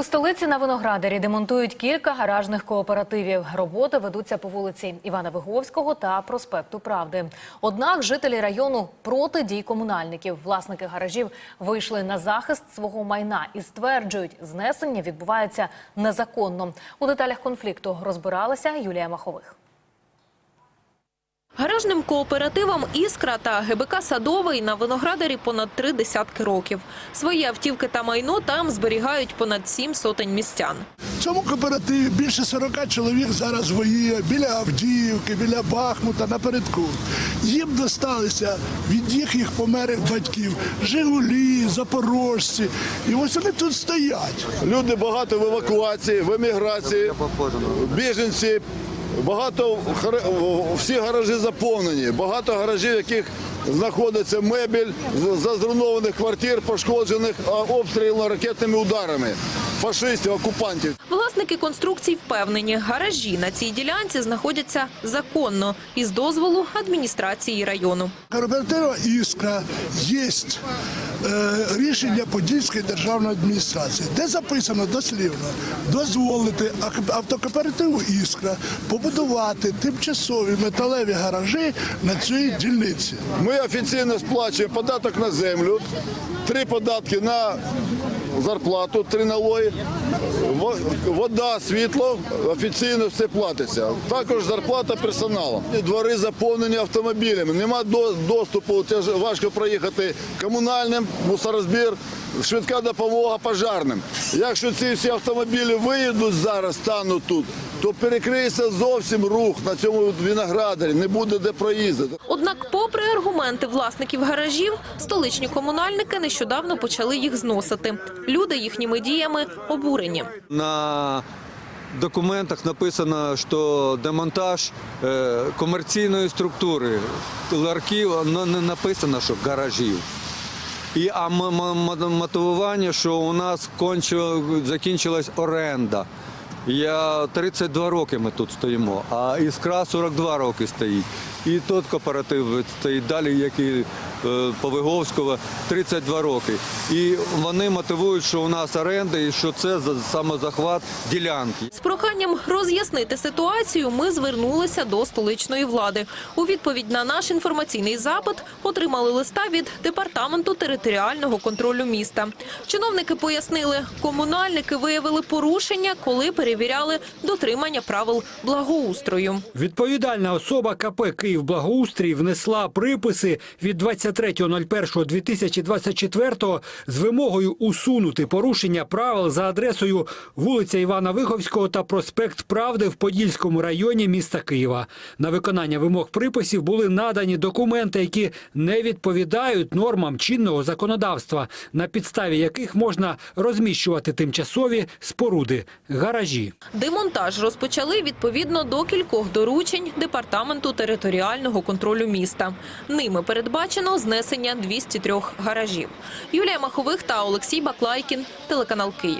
у столиці на Виноградарі демонтують кілька гаражних кооперативів. Роботи ведуться по вулиці Івана Виговського та проспекту Правди. Однак жителі району проти дій комунальників. Власники гаражів вийшли на захист свого майна і стверджують, знесення відбувається незаконно. У деталях конфлікту розбиралася Юлія Махових. Гаражним кооперативам «Іскра» та ГБК «Садовий» на Виноградарі понад три десятки років. Свої автівки та майно там зберігають понад сім сотень містян. В цьому кооперативі більше 40 чоловік зараз воює біля Авдіївки, біля Бахмута напередку. Їм досталися від їхніх померлих батьків Жигулі, Запорожці. І ось вони тут стоять. Люди багато в евакуації, в еміграції, біженці. Багато всі гаражі заповнені. Багато гаражів, в яких знаходиться мебель з зруйнованих квартир, пошкоджених обстрілами ракетними ударами фашистів, окупантів. Власники конструкцій впевнені, гаражі на цій ділянці знаходяться законно із дозволу адміністрації району. Кооператива Іскра є рішення Подільської державної адміністрації, де записано дослівно дозволити автокооперативу Іскра побудувати тимчасові металеві гаражі на цій дільниці. Ми офіційно сплачуємо податок на землю, три податки на зарплату, три налої, вода, світло, офіційно все платиться. Також зарплата персоналу. Двори заповнені автомобілями, нема до- доступу, важко проїхати комунальним, мусорозбір, швидка допомога пожарним. Якщо ці всі автомобілі виїдуть зараз, стануть тут, то перекриється зовсім рух на цьому виноградарі, не буде де проїздити. Однак, попри аргументи власників гаражів, столичні комунальники нещодавно почали їх зносити. Люди їхніми діями обурені. На документах написано, що демонтаж е, комерційної структури ларків ну, не написано, що гаражів. І а мотивування, що у нас кончила, закінчилась оренда. Я 32 роки ми тут стоїмо, а іскра 42 роки стоїть. І тот кооператив стоїть далі, як е, по 32 роки. І вони мотивують, що у нас оренда і що це за самозахват ділянки. З проханням роз'яснити ситуацію ми звернулися до столичної влади. У відповідь на наш інформаційний запит отримали листа від департаменту територіального контролю міста. Чиновники пояснили, комунальники виявили порушення, коли перевіряли дотримання правил благоустрою. Відповідальна особа КП «Київблагоустрій» внесла приписи від 23.01.2024 з вимогою усунути порушення правил за адресою вулиця Івана Виховського та проспект Правди в Подільському районі міста Києва. На виконання вимог приписів були надані документи, які не відповідають нормам чинного законодавства, на підставі яких можна розміщувати тимчасові споруди гаражі. Демонтаж розпочали відповідно до кількох доручень департаменту територіального контролю міста. Ними передбачено знесення 203 гаражів. Юлія Махових та Олексій Баклайкін, телеканал Київ.